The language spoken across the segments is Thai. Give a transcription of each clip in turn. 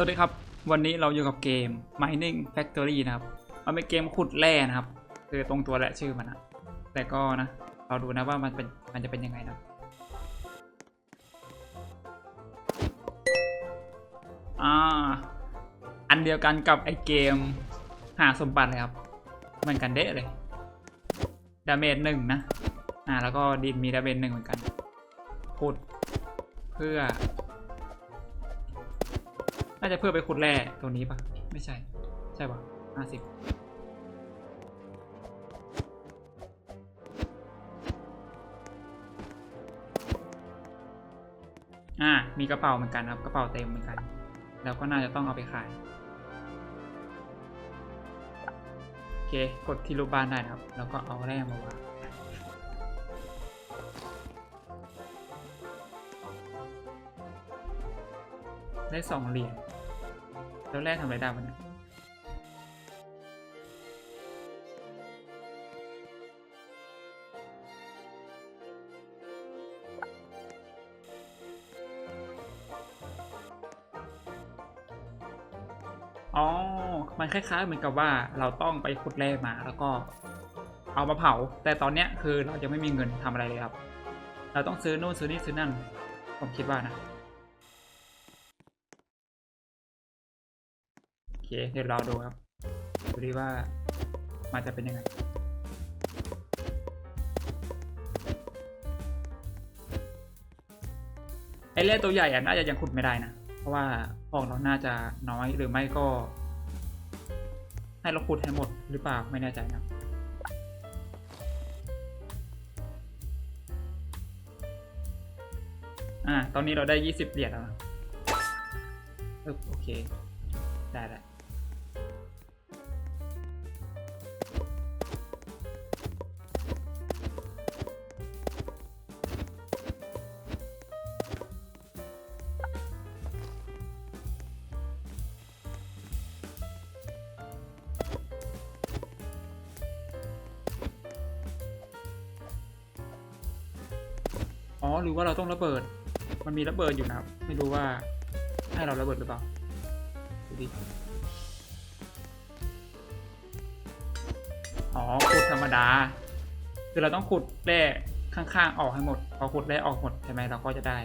สวัสดีครับ วันนี้เราอยู่กับเกม Mining Factory นะครับ มันเป็นเกมขุดแร่นะครับ คือตรงตัวและชื่อมันนะแต่ก็นะ เราดูนะว่ามันเป็นมันจะเป็นยังไงนะ อ่า อันเดียวกันกับไอเกมหาสมบัติเลยครับ เหมือนกันเด้เลย ดาเมจหนึ่งนะ อ่า แล้วก็ดินมีดาเมจหนึ่งเหมือนกัน ขุดเพื่อ น่าจะเพื่อไปขุดแร่ตรงนี้ปะไม่ใช่ ใช่ปะห้าสิบอ่า มีกระเป๋าเหมือนกันครับ กระเป๋าเต็มเหมือนกัน แล้วก็น่าจะต้องเอาไปขาย โอเค กดที่รูปบ้านได้นะครับ แล้วก็เอาแร่มาวางได้สองเหรียญ แล้วแร่ทำอะไรได้บ้างเนี่ยอ๋อ มันคล้ายๆเหมือนกับว่าเราต้องไปขุดแร่มาแล้วก็เอามาเผา แต่ตอนเนี้ยคือเราจะไม่มีเงินทำอะไรเลยครับ เราต้องซื้อนู่นซื้อนี่ซื้อนั่น ผมคิดว่านะ เค เดี๋ยวเราดูครับ ดูดิว่ามันจะเป็นยังไงไอเล่ตัวใหญ่อะน่าจะยังขุดไม่ได้นะ เพราะว่าของเราน่าจะน้อยหรือไม่ก็ ให้เราขุดให้หมดหรือเปล่าไม่แน่ใจนะอ่า ตอนนี้เราได้ยี่สิบเหรียญแล้วนะโอเค ได้แล้ว หรือว่าเราต้องระเบิด มันมีระเบิดอยู่นะครับ ไม่รู้ว่าให้เราระเบิดหรือเปล่าดูดิอ๋อขุดธรรมดา คือเราต้องขุดแร่ข้างๆออกให้หมด พอขุดแร่ออกหมดใช่ไหมเราก็จะได้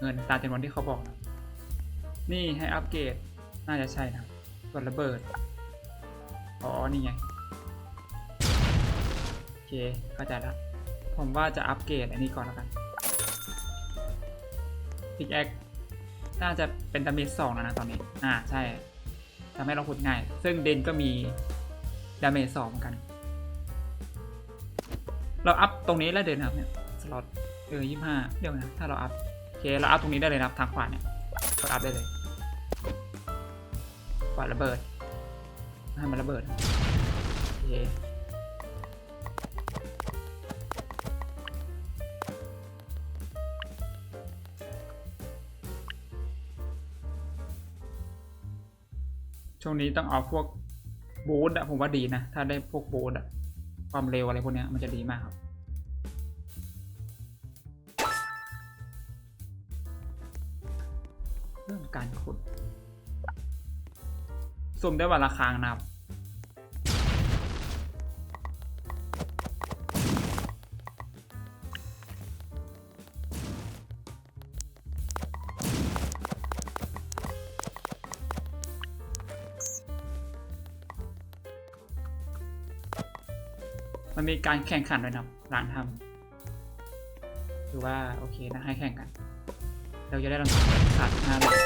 เงินตามจำนวนที่เขาบอกนะนี่ให้อัปเกรดน่าจะใช่นะส่วนระเบิด อ๋อ นี่ไง โอเค เข้าใจแล้ว ผมว่าจะอัปเกรดอันนี้ก่อนแล้วกัน พิกแอคน่าจะเป็นดาเมจสองแล้วนะตอนนี้ อ่าใช่ทำให้เราขุดง่าย ซึ่งเดนก็มีดาเมจสองกัน เราอัพตรงนี้แล้วเดนครับเนี่ยสล็อตเออยี่ห้าเดี๋ยวนะถ้าเราอัพโอเคเราอัพตรงนี้ได้เลยนะครับทางขวาเนี่ยกดอัพได้เลยปล่อยระเบิดให้มันระเบิดโอเค ช่วงนี้ต้องเอาพวกบูทอะผมว่าดีนะ ถ้าได้พวกบูทอะความเร็วอะไรพวกเนี้ยมันจะดีมากครับ เรื่องการขุดสุ่มได้วันละครั้งนะครับ มันมีการแข่งขันด้วยนะครับร้านทำถือว่าโอเคนะให้แข่งกัน เราจะได้รางวัลสามห้าเหรียญ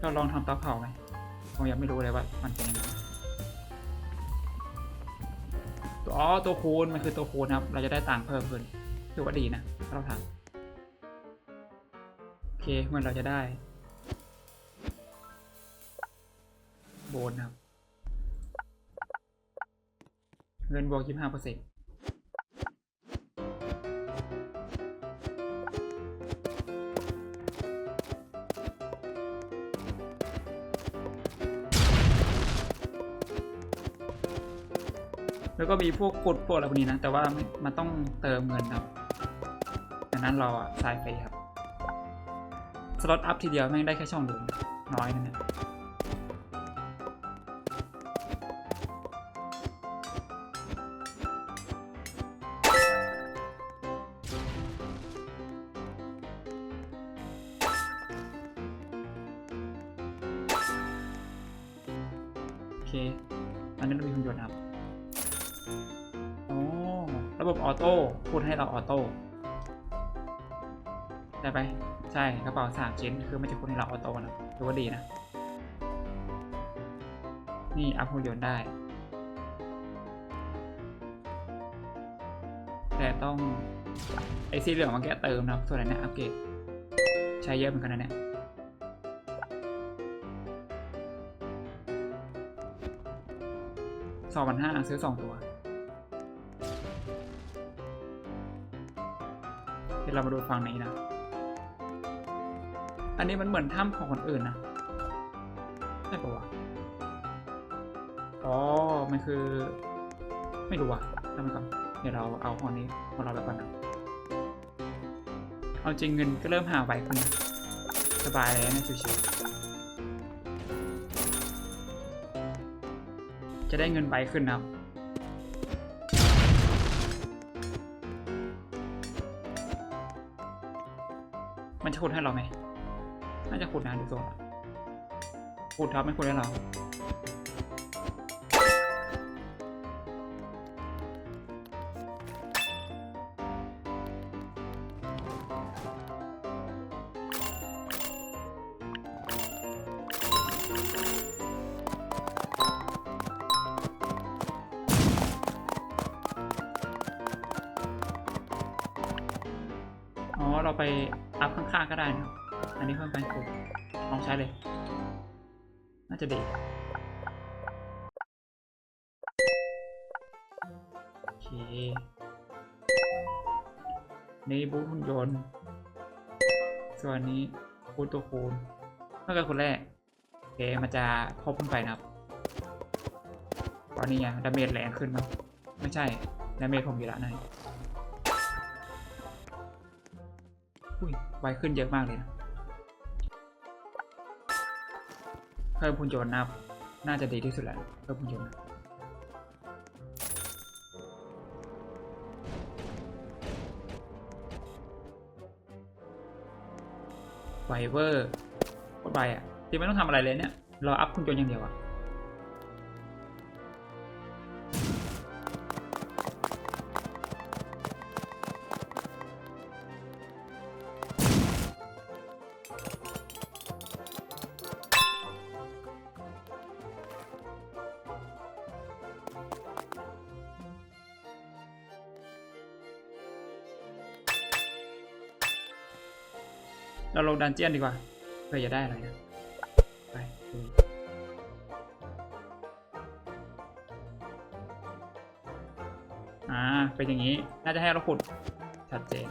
เราลองทำเตาเผาไหมผมยังไม่รู้เลยว่ามันเป็นยังไงตัวอ๋อตัวคูณมันคือตัวคูณครับ เราจะได้ตังเพิ่มขึ้นถือว่าดีนะถ้าเราทำโอเคเหมือนเราจะได้ โบนครับเงินบวก25เปอร์เซ็นต์แล้วก็มีพวกกดพวกอะไรพวกนี้นะ แต่ว่ามันต้องเติมเงินครับดังนั้นเราอะสายฟรีครับ สล็อตอัพทีเดียวแม่งได้แค่ช่องเดียวน้อยนะเนี่ย ใช่กระเป๋าสามชิ้นคือไม่จะพูดให้เราออโต้นะถือว่าดีนะ นี่อัพหุ่นยนต์ได้ แต่ต้อง ไอสีเหลืองมันแกเติมนะส่วนอันเนี้ยอัปเกรดใช้เยอะเหมือนกันนะเนี่ยสองพันห้าซื้อสองตัวเดี๋ยวเรามาดูฝั่งนี้นะ อันนี้มันเหมือนถ้ำของคนอื่นนะใช่ปะวะอ๋อ มันคือ ไม่รู้ว่ะทำไมก่อนเดี๋ยวเราเอาของนี้ของเราไปก่อนนะเอาจริงเงินก็เริ่มหาไวขึ้นนะสบายเลยนะชิวๆจะได้เงินไวขึ้นนะครับมันจะขุดให้เราไหม น่าจะขุดนะดูทรงอะขุดครับไม่ขุดได้หรอ น่าจะดีโอเคนี่บูทหุ่นยนต์ ส่วนนี้บูทตัวคูณเมื่อกี้คนแรกโอเคมันจะทบขึ้นไปนะครับตอนนี้ไงดาเมจแรงขึ้นเนาะไม่ใช่ดาเมจผมอยู่ละนายอุ้ยไวขึ้นเยอะมากเลยนะ เพิ่มพุนยนต์นะครับน่าจะดีที่สุดแล้วเพิ่มพุนยนต์นไฟเวอร์กดไปอะที่ไม่ต้องทำอะไรเลยเนี่ยเราอัพพุนยนต์อย่างเดียวอะ เราลงดันเจียนดีกว่าเพื่อจะได้อะไรนะไปอ่าเป็นอย่างนี้น่าจะให้เราขุดชัดเจน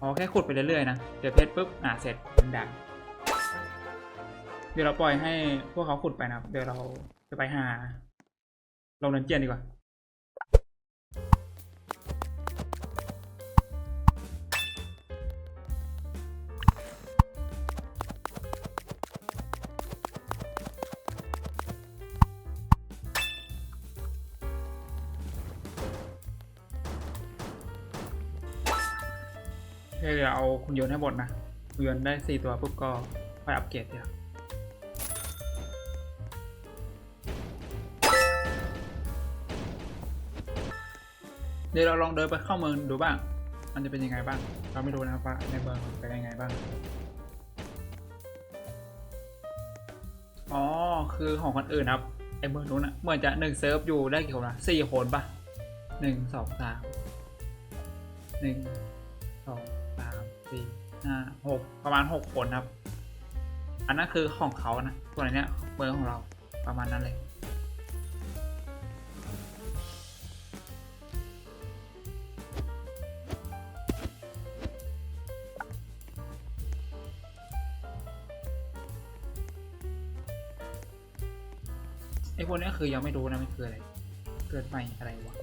อ๋อแค่ขุดไปเรื่อยๆนะเดี๋ยวเพชรปุ๊บอ่าเสร็จเป็นดังเดี๋ยวเราปล่อยให้พวกเขาขุดไปนะครับ เดี๋ยวเราจะไปหาลงดันเจียนดีกว่า เอาคุณโยนต์ให้หมดนะคุณโยนต์ได้สี่ตัวปุ๊บก็ค่อยอัปเกรดเดี๋ยวเดี๋ยวเราลองเดินไปเข้าเมืองดูบ้าง มันจะเป็นยังไงบ้าง เราไม่รู้นะครับว่าในเมืองเป็นยังไงบ้าง อ๋อ คือของคนอื่นครับไอเมืองนู้นอะเหมือนจะหนึ่งเซิร์ฟอยู่ได้กี่คนนะสี่คนปะหนึ่งสองสามหนึ่งสอง สี่ห้าหกประมาณหกคนครับ อันนั้นคือของเขานะส่วนอันเนี้ยเบอร์ของเราประมาณนั้นเลยไอ้พวกเนี้ยคือยังไม่รู้นะมันคืออะไร เกิดใหม่อะไรวะ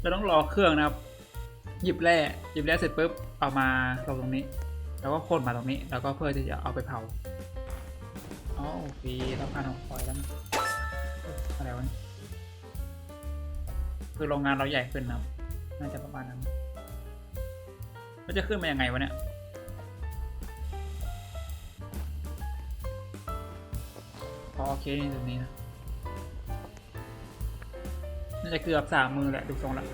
เราต้องรอเครื่องนะครับ หยิบแร่หยิบแร่เสร็จปุ๊บเอามาลงตรงนี้ แล้วก็คนมาตรงนี้ แล้วก็เพื่อที่จะเอาไปเผาอ๋อโอเคเราผ่านของคอยแล้วอะไรวะเนี่ยคือโรงงานเราใหญ่ขึ้นนะครับน่าจะประมาณนั้นมันจะขึ้นมายังไงวะเนี่ยโอเคนี่ตรงนี้นะน่าจะเกือบสามมือแหละดูทรงแล้ว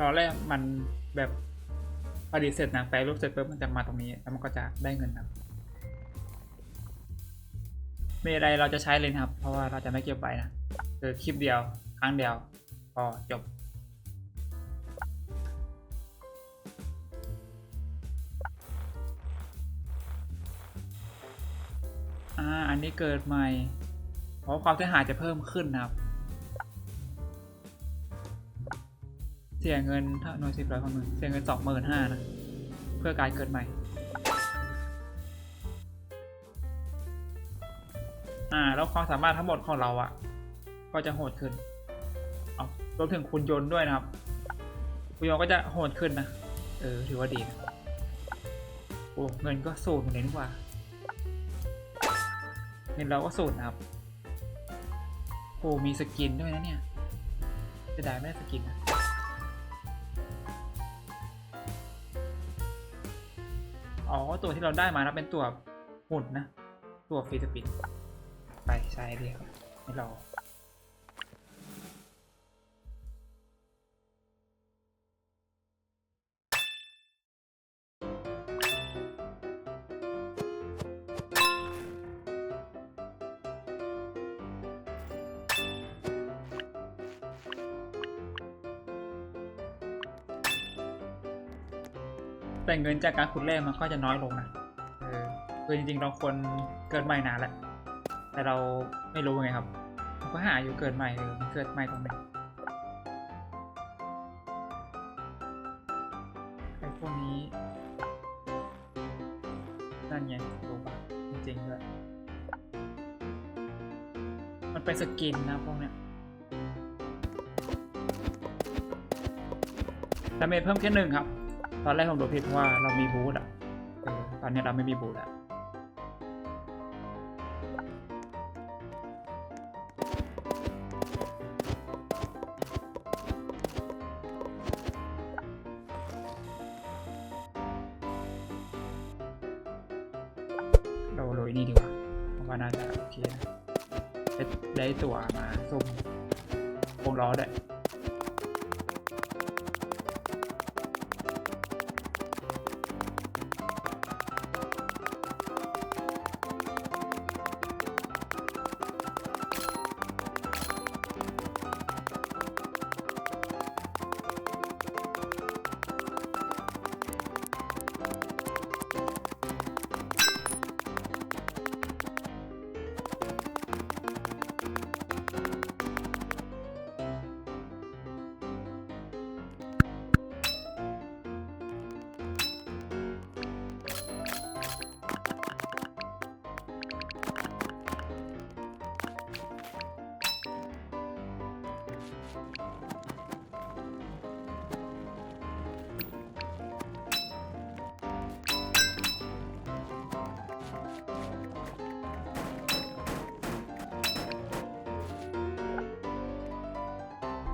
รอแรกมันแบบผลิตเสร็จนะแปลรูปเสร็จปุ๊บมันจะมาตรงนี้ แล้วมันก็จะได้เงินครับไม่อะไรเราจะใช้เลยนะครับ เพราะว่าเราจะไม่เก็บไว้นะคือคลิปเดียว ครั้งเดียวพอจบ อันนี้เกิดใหม่ เพราะความเสียหายจะเพิ่มขึ้นนะครับ เสียเงินถ้าหน่วยสิบร้อยคนหมื่นเสียเงินสองหมื่นห้านะ เพื่อการเกิดใหม่ อ่า แล้วความสามารถทั้งหมดของเราอะ่ะ ก็จะโหดขึ้น เอารวมถึงคุณยนต์ด้วยนะครับ คุณยนต์ก็จะโหดขึ้นนะ เออ ถือว่าดีนะโอ้ เงินก็สูงเลยนี่หว่า เงินเราก็สูตรนะครับ โอ้มีสกินด้วยนะเนี่ยจะได้ไม่ได้สกินนะอ๋อตัวที่เราได้มานะเป็นตัวหุ่นนะ ตัวฟรีสปินไปใช้เดียวให้เรา เงินจากการขุดแร่มันก็จะน้อยลงนะเออคือจริงๆเราควรเกิดใหม่นานแล้ว แต่เราไม่รู้ไงครับเราก็หาอยู่เกิดใหม่เออมันเกิดใหม่ตรงไหนไอ้พวกนี้ นั่นไงรู้ปะจริงๆด้วยมันเป็นสกินนะพวกเนี้ยดาเมจเพิ่มแค่หนึ่งครับ ตอนแรกผมดูผิดเพราะว่าเรามีบูธอะตอนนี้เราไม่มีบูธแล้วเราโรยนี่ดีกว่าเพราะว่าน่าจะโอเคนะได้ได้ตัวมาซุ่มวงล้อด้วย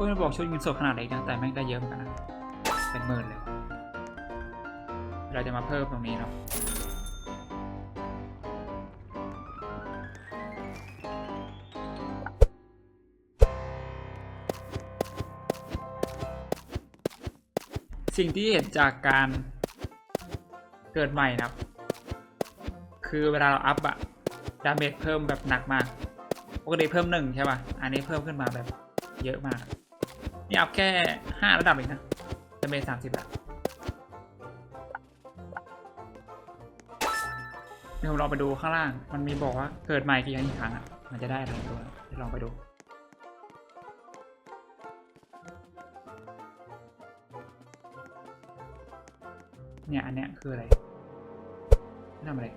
ก็ไม่บอกชุดเงินสดขนาดไหนนะแต่แม่งได้เยอะเหมือนกันนะเป็นหมื่นเลย เราจะมาเพิ่มตรงนี้เนาะสิ่งที่เห็นจากการเกิดใหม่นะครับ คือเวลาเราอัพอะดาเมจเพิ่มแบบหนักมาก ปกติเพิ่มหนึ่งใช่ป่ะ อันนี้เพิ่มขึ้นมาแบบเยอะมาก นี่อัพแค่ห้าระดับเองนะดาเมจสามสิบละเดี๋ยวผมลองไปดูข้างล่าง มันมีบอกว่าเกิดใหม่กี่ครั้งกี่ครั้งอะ มันจะได้อะไรตัวเดี๋ยวลองไปดูเนี่ยอันเนี้ยคืออะไรทำอะไร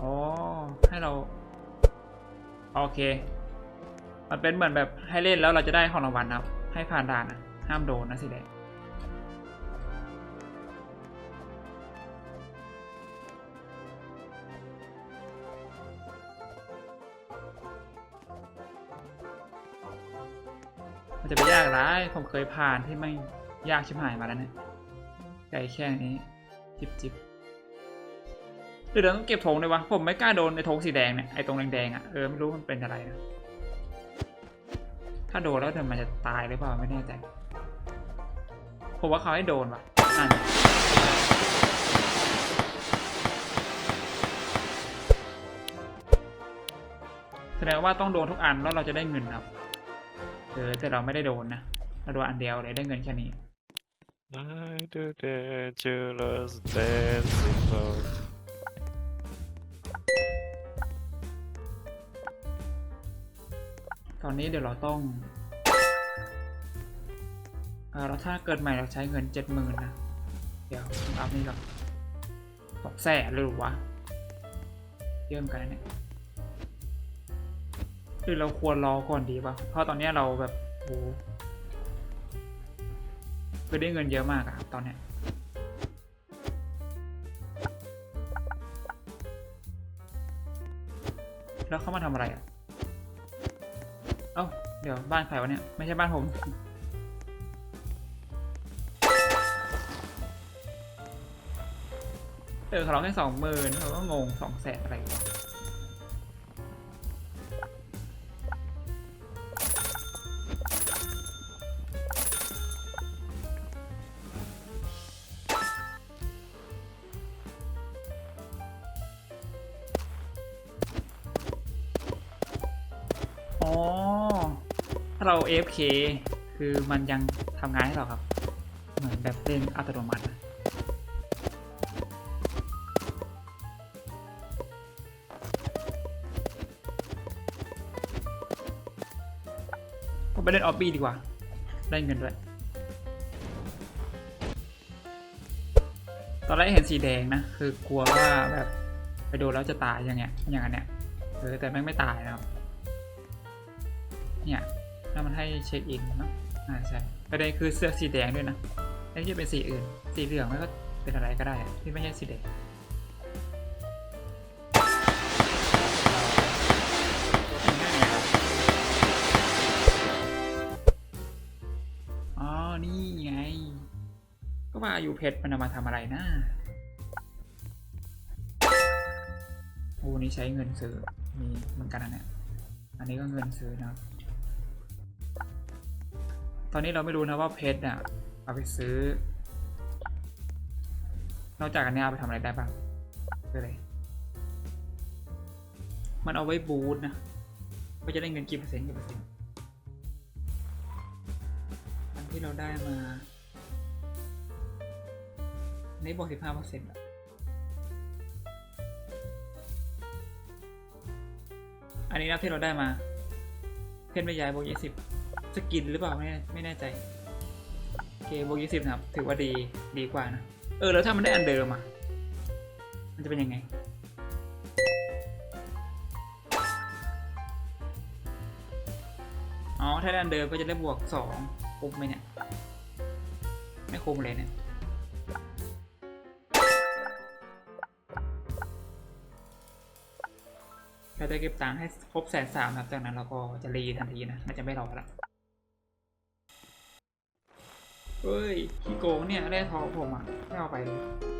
อ๋อ ให้เรา โอเค มันเป็นเหมือนแบบให้เล่นแล้วเราจะได้ของรางวัลนะครับ ให้ผ่านด่านนะห้ามโดนนะสิแดงมันจะไปยากร้ายผมเคยผ่านที่ไม่ยากชิบหายมาแล้วเนี่ยไกลแค่นี้จิบจิบหรือเราต้องเก็บธงเลยวะผมไม่กล้าโดนในธงสีแดงเนี่ยไอ้ตรงแดงๆอะเออไม่รู้มันเป็นอะไรนะ ถ้าโดนแล้วเดี๋ยวมันจะตายหรือเปล่าไม่แน่ใจผมว่าเขาให้โดนว่ะนั่นแสดงว่าต้องโดนทุกอันแล้วเราจะได้เงินครับเออแต่เราไม่ได้โดนนะเราโดนอันเดียวเลยได้เงินแค่นี้ I do dangerous dancing ตอนนี้เดี๋ยวเราต้องเออแล้วถ้าเกิดใหม่เราใช้เงินเจ็ดหมื่นนะ เดี๋ยวผมอัพนี่ก่อนสองแสนเลยหรือวะเยอะเหมือนกันเนี่ยหรือเราควรรอก่อนดีป่ะ เพราะตอนนี้เราแบบโหคือได้เงินเยอะมากอะครับตอนเนี้ยแล้วเขามาทำอะไรอะ เดี๋ยวบ้านใครวะเนี่ย ไม่ใช่บ้านผม เออเขาร้องแค่สองหมื่นเขาก็งงสองแสนอะไรวะ AFK คือมันยังทำงานให้เราครับ เหมือนแบบเล่นอัตโนมัติ ผมไปเล่นออบบี้ดีกว่า ได้เงินด้วย ตอนแรกเห็นสีแดงนะ คือกลัวว่าแบบไปโดนแล้วจะตายอย่างเงี้ยอย่างเนี่ยเออแต่แม่งไม่ตายนะครับ เนี่ย ถ้ามันให้เช็คอินนะอ่าใช่ประเด็นคือเสื้อสีแดงด้วยนะไม่ใช่เป็นสีอื่น สีเหลืองมันก็เป็นอะไรก็ได้ที่ไม่ใช่สีแดงอ๋อนี่ไง ก็ว่าอยู่เพชรมันมาทำอะไรนะโอ้นี่ใช้เงินซื้อ มีเหมือนกันนะเนี่ย อันนี้ก็เงินซื้อนะ ตอนนี้เราไม่รู้นะว่าเพชรเนี่ยเอาไปซื้อ นอกจากอันนี้เอาไปทำอะไรได้บ้างคืออะไร มันเอาไว้บูทนะก็จะได้เงินกี่เปอร์เซ็นต์กี่เปอร์เซ็นต์อันที่เราได้มาอันบอกสิบห้าเปอร์เซ็นต์อันนี้นับที่เราได้มา เพชรไม่ย้ายบวกยี่สิบ สกินหรือเปล่าไม่แน่ไม่แน่ใจโอเคบวกยี่สิบนะครับ ถือว่าดีดีกว่านะ เออ แล้วถ้ามันได้อันเดิมอะ มันจะเป็นยังไง อ๋อ ถ้าได้อันเดิมก็จะได้บวกสองคุ้มไหมเนี่ย ไม่คุ้มเลยเนี่ยเราจะเก็บตังค์ให้ครบแสนสามครับจากนั้นเราก็จะรีทันทีนะ มันจะไม่รอละ เฮ้ยขี้โกงเนี่ยได้ทองผมอะไม่เอาไปเลย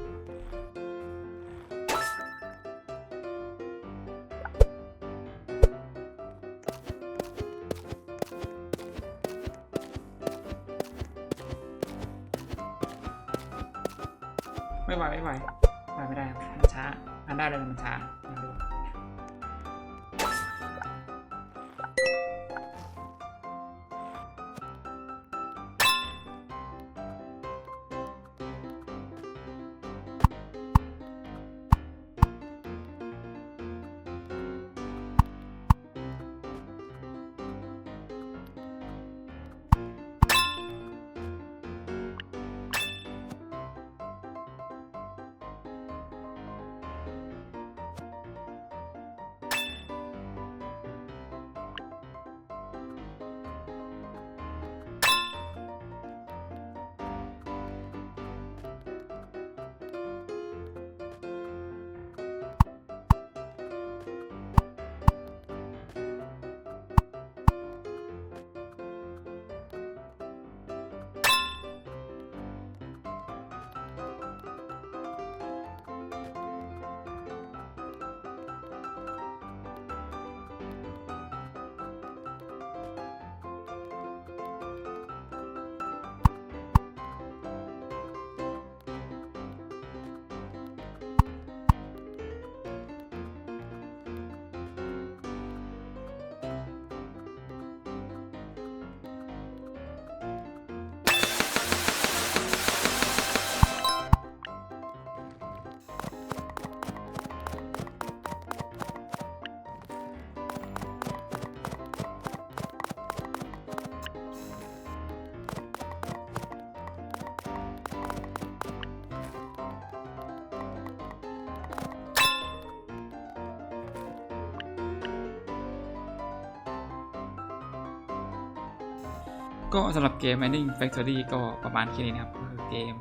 ก็สำหรับเกม Mining Factory ก็ประมาณแค่นี้นะครับก็คือเกม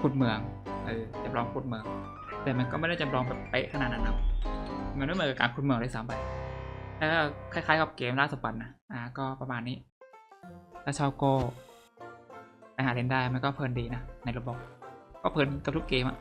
ขุดเมืองเออจำลองขุดเมือง แต่มันก็ไม่ได้จำลองแบบเป๊ะขนาดนั้นนะครับมันไม่เหมือนกับการขุดเมืองเลยซ้ำไปแล้วก็คล้ายๆกับเกมล่าสปันนะอ่าก็ประมาณนี้ถ้าชอบก็ไปหาเล่นได้มันก็เพลินดีนะในระบบก็เพลินกับทุกเกมอะ